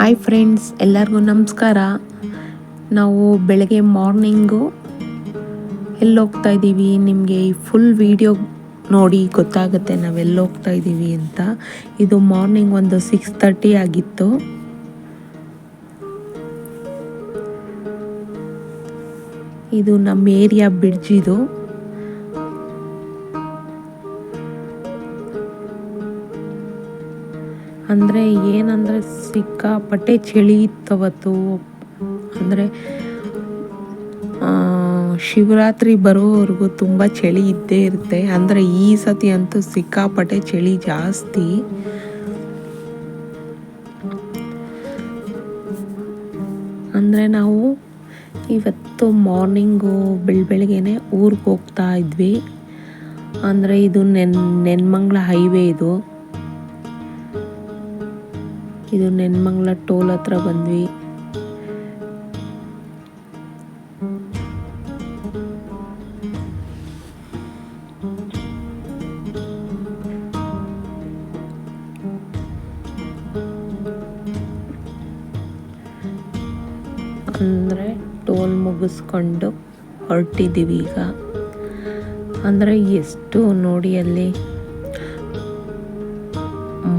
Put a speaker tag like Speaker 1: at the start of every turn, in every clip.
Speaker 1: Hi friends ಎಲ್ಲರಿಗೂ ನಮಸ್ಕಾರ. ನಾವು ಬೆಳಗ್ಗೆ ಮಾರ್ನಿಂಗು ಎಲ್ಲಿ ಹೋಗ್ತಾ ಇದ್ದೀವಿ. ನಿಮಗೆ ಈ ಫುಲ್ ವಿಡಿಯೋ ನೋಡಿ ಗೊತ್ತಾಗುತ್ತೆ ನಾವು ಎಲ್ಲಿ ಹೋಗ್ತಾ ಇದ್ದೀವಿ ಅಂತ. ಇದು ಮಾರ್ನಿಂಗ್ ಒಂದು ಸಿಕ್ಸ್ ತರ್ಟಿ ಆಗಿತ್ತು. ಇದು ನಮ್ಮ ಏರಿಯಾ ಬ್ರಿಡ್ಜ್ ಇದು. ಅಂದರೆ ಏನಂದರೆ ಸಿಕ್ಕಾಪಟ್ಟೆ ಚಳಿ ಇತ್ತು ಅವತ್ತು ಅಂದರೆ ಶಿವರಾತ್ರಿ ಬರೋವರೆಗೂ ತುಂಬ ಚಳಿ ಇದ್ದೇ ಇರುತ್ತೆ. ಅಂದರೆ ಈ ಸತಿ ಅಂತೂ ಸಿಕ್ಕಾಪಟ್ಟೆ ಚಳಿ ಜಾಸ್ತಿ. ಅಂದರೆ ನಾವು ಇವತ್ತು ಮಾರ್ನಿಂಗು ಬೆಳ ಬೆಳಗ್ಗೆನೆ ಊರಿಗೆ ಹೋಗ್ತಾ ಇದ್ವಿ. ಅಂದರೆ ಇದು ನೆನ್, ನೆನ್ಮಂಗ್ಲ ಹೈವೇ ಇದು. ಇದು ನೆನ್ಮಂಗ್ಲ ಟೋಲ್ ಹತ್ರ ಬಂದ್ವಿ. ಅಂದರೆ ಟೋಲ್ ಮುಗಿಸ್ಕೊಂಡು ಹೊರಟಿದ್ದೀವಿ ಈಗ. ಅಂದರೆ ಎಷ್ಟು ನೋಡಿ ಅಲ್ಲಿ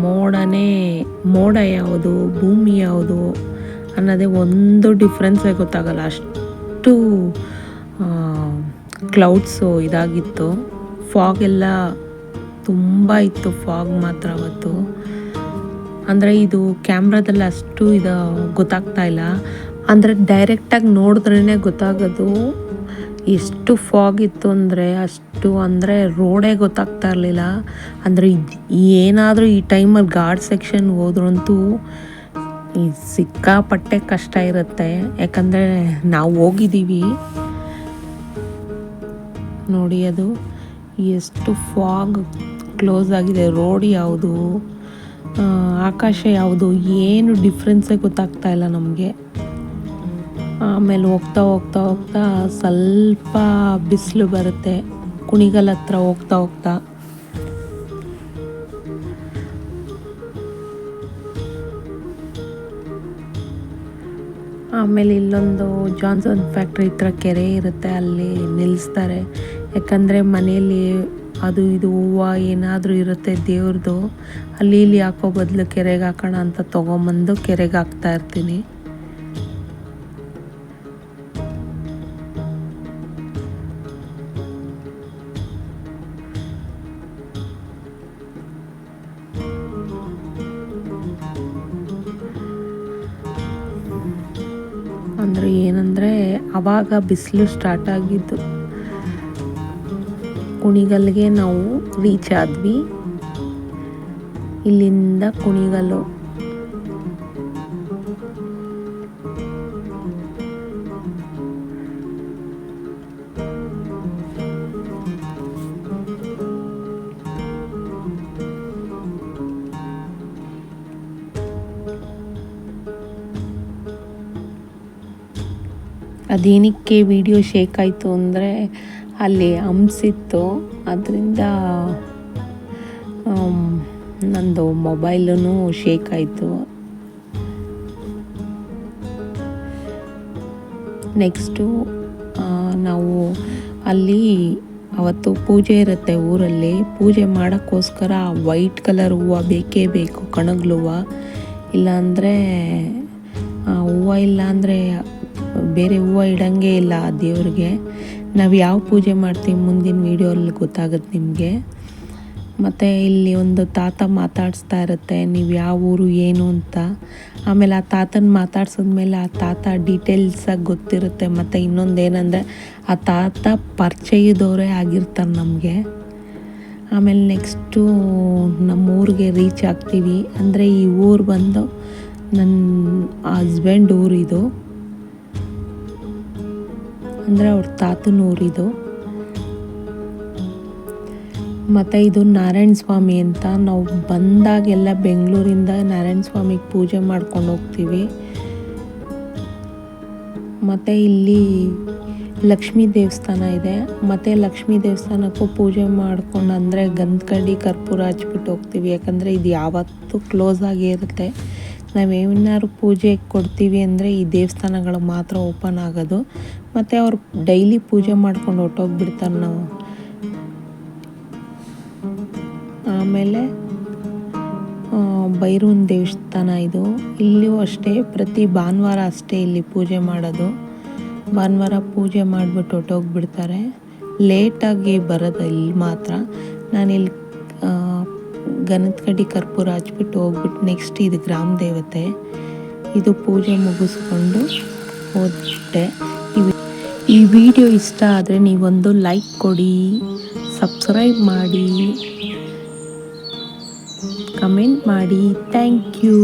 Speaker 1: ಮೋಡನೇ, ಮೋಡ ಯಾವುದು, ಭೂಮಿ ಯಾವುದು ಅನ್ನೋದೇ ಒಂದು ಡಿಫ್ರೆನ್ಸೇ ಗೊತ್ತಾಗಲ್ಲ. ಅಷ್ಟು ಕ್ಲೌಡ್ಸು ಇದಾಗಿತ್ತು. ಫಾಗ್ ಎಲ್ಲ ತುಂಬ ಇತ್ತು ಫಾಗ್ ಮಾತ್ರ ಅವತ್ತು. ಅಂದರೆ ಇದು ಕ್ಯಾಮ್ರಾದಲ್ಲಿ ಅಷ್ಟು ಇದು ಗೊತ್ತಾಗ್ತಾ ಇಲ್ಲ. ಅಂದರೆ ಡೈರೆಕ್ಟಾಗಿ ನೋಡಿದ್ರೇ ಗೊತ್ತಾಗೋದು ಎಷ್ಟು ಫಾಗ್ ಇತ್ತು ಅಂದರೆ ಅಷ್ಟು ಅಂದರೆ ರೋಡೇ ಗೊತ್ತಾಗ್ತಾ ಇರಲಿಲ್ಲ. ಅಂದರೆ ಏನಾದರೂ ಈ ಟೈಮಲ್ಲಿ ಗಾರ್ಡ್ ಸೆಕ್ಷನ್ ಹೋದ್ರಂತೂ ಈ ಸಿಕ್ಕಾಪಟ್ಟೆ ಕಷ್ಟ ಇರುತ್ತೆ. ಯಾಕಂದರೆ ನಾವು ಹೋಗಿದ್ದೀವಿ. ನೋಡಿ ಅದು ಎಷ್ಟು ಫಾಗ್ ಕ್ಲೋಸ್ ಆಗಿದೆ. ರೋಡ್ ಯಾವುದು? ಆಕಾಶ ಯಾವುದು? ಏನು ಡಿಫ್ರೆನ್ಸೇ ಗೊತ್ತಾಗ್ತಾ ಇಲ್ಲ ನಮಗೆ. ಆಮೇಲೆ ಹೋಗ್ತಾ ಹೋಗ್ತಾ ಹೋಗ್ತಾ ಸ್ವಲ್ಪ ಬಿಸಿಲು ಬರುತ್ತೆ. ಕುಣಿಗಲ್ ಹತ್ರ ಹೋಗ್ತಾ ಹೋಗ್ತಾ. ಆಮೇಲೆ ಇಲ್ಲೊಂದು ಜಾನ್ಸನ್ ಫ್ಯಾಕ್ಟ್ರಿ ಹತ್ರ ಕೆರೆ ಇರುತ್ತೆ, ಅಲ್ಲಿ ನಿಲ್ಲಿಸ್ತಾರೆ ಯಾಕಂದರೆ ಮನೆಯಲ್ಲಿ ಅದು ಇದು ಹೂವು ಏನಾದರೂ ಇರುತ್ತೆ ದೇವ್ರದ್ದು ಅಲ್ಲಿ ಇಲ್ಲಿ ಹಾಕೋ ಬದಲು ಕೆರೆಗೆ ಹಾಕೋಣ ಅಂತ ತೊಗೊಂಬಂದು ಕೆರೆಗೆ ಹಾಕ್ತಾ ಇರ್ತೀನಿ. ಅಂದರೆ ಆವಾಗ ಬಿಸಿಲು ಸ್ಟಾರ್ಟ್ ಆಗಿದ್ದು. ಕುಣಿಗಲ್ಗೆ ನಾವು ರೀಚ್ ಆದ್ವಿ. ಇಲ್ಲಿಂದ ಕುಣಿಗಲ್ಲು ಅದೇನಕ್ಕೆ ವಿಡಿಯೋ ಶೇಕ್ ಆಯಿತು ಅಂದರೆ ಅಲ್ಲಿ ಹಂಸಿತ್ತು ಅದರಿಂದ ನಂದು ಮೊಬೈಲೂ ಶೇಕ್ ಆಯಿತು. ನೆಕ್ಸ್ಟು ನಾವು ಅಲ್ಲಿ ಅವತ್ತು ಪೂಜೆ ಇರುತ್ತೆ ಊರಲ್ಲಿ. ಪೂಜೆ ಮಾಡೋಕ್ಕೋಸ್ಕರ ವೈಟ್ ಕಲರ್ ಹೂವು ಬೇಕೇ ಬೇಕು, ಕಣಗ್ಲು ಹೂವು. ಇಲ್ಲಾಂದರೆ ಹೂವು ಇಲ್ಲ ಅಂದರೆ ಬೇರೆ ಹೂವು ಇಡಂಗೆ ಇಲ್ಲ ಆ ದೇವ್ರಿಗೆ. ನಾವು ಯಾವ ಪೂಜೆ ಮಾಡ್ತೀವಿ ಮುಂದಿನ ವೀಡಿಯೋಲ್ಲಿ ಗೊತ್ತಾಗುತ್ತೆ ನಿಮಗೆ. ಮತ್ತು ಇಲ್ಲಿ ಒಂದು ತಾತ ಮಾತಾಡಿಸ್ತಾ ಇರುತ್ತೆ, ನೀವು ಯಾವ ಊರು, ಏನು ಅಂತ. ಆಮೇಲೆ ಆ ತಾತನ ಮಾತಾಡ್ಸಿದ್ಮೇಲೆ ಆ ತಾತ ಡೀಟೇಲ್ಸಾಗಿ ಗೊತ್ತಿರುತ್ತೆ. ಮತ್ತು ಇನ್ನೊಂದು ಏನಂದರೆ ಆ ತಾತ ಪರಿಚಯದವರೇ ಆಗಿರ್ತಾರೆ ನಮಗೆ. ಆಮೇಲೆ ನೆಕ್ಸ್ಟು ನಮ್ಮ ಊರಿಗೆ ರೀಚ್ ಆಗ್ತೀವಿ. ಅಂದರೆ ಈ ಊರು ಬಂದು ನನ್ನ ಹಸ್ಬೆಂಡ್ ಊರಿದು. ಅಂದರೆ ಅವ್ರ ತಾತನ ಊರಿದು ಮತ್ತು ಇದು ನಾರಾಯಣ ಸ್ವಾಮಿ ಅಂತ ನಾವು ಬಂದಾಗೆಲ್ಲ ಬೆಂಗಳೂರಿಂದ ನಾರಾಯಣ ಸ್ವಾಮಿಗೆ ಪೂಜೆ ಮಾಡ್ಕೊಂಡು ಹೋಗ್ತೀವಿ. ಮತ್ತು ಇಲ್ಲಿ ಲಕ್ಷ್ಮೀ ದೇವಸ್ಥಾನ ಇದೆ. ಮತ್ತು ಲಕ್ಷ್ಮೀ ದೇವಸ್ಥಾನಕ್ಕೂ ಪೂಜೆ ಮಾಡ್ಕೊಂಡು ಅಂದರೆ ಗಂಧ ಕಡ್ಡಿ ಕರ್ಪೂರ ಹಚ್ಬಿಟ್ಟು ಹೋಗ್ತೀವಿ. ಯಾಕಂದರೆ ಇದು ಯಾವತ್ತೂ ಕ್ಲೋಸ್ ಆಗೇ ಇರುತ್ತೆ. ನಾವೇನಾದ್ರು ಪೂಜೆ ಕೊಡ್ತೀವಿ ಅಂದರೆ ಈ ದೇವಸ್ಥಾನಗಳು ಮಾತ್ರ ಓಪನ್ ಆಗೋದು. ಮತ್ತು ಅವ್ರು ಡೈಲಿ ಪೂಜೆ ಮಾಡ್ಕೊಂಡು ಹೊಟ್ಟೋಗ್ಬಿಡ್ತಾರೆ ನಾವು. ಆಮೇಲೆ ಭೈರವನ ದೇವಸ್ಥಾನ ಇದು. ಇಲ್ಲಿಯೂ ಅಷ್ಟೇ, ಪ್ರತಿ ಭಾನುವಾರ ಅಷ್ಟೇ ಇಲ್ಲಿ ಪೂಜೆ ಮಾಡೋದು. ಭಾನುವಾರ ಪೂಜೆ ಮಾಡಿಬಿಟ್ಟು ಹೊಟ್ಟೋಗ್ಬಿಡ್ತಾರೆ ಲೇಟಾಗಿ ಬರೋದು ಇಲ್ಲಿ ಮಾತ್ರ. ನಾನಿಲ್ಲಿ ಗನದ ಕಡ್ಡಿ ಕರ್ಪೂರ ಹಚ್ಬಿಟ್ಟು ಹೋಗ್ಬಿಟ್ಟು ನೆಕ್ಸ್ಟ್ ಇದು ಗ್ರಾಮ ದೇವತೆ. ಇದು ಪೂಜೆ ಮುಗಿಸ್ಕೊಂಡು ಹೋದ್ಬಿಟ್ಟೆ ಈ ವಿಡಿಯೋ ಇಷ್ಟ ಆದರೆ ನೀವೊಂದು ಲೈಕ್ ಕೊಡಿ ಸಬ್ಸ್ಕ್ರೈಬ್ ಮಾಡಿ ಕಮೆಂಟ್ ಮಾಡಿ. Thank you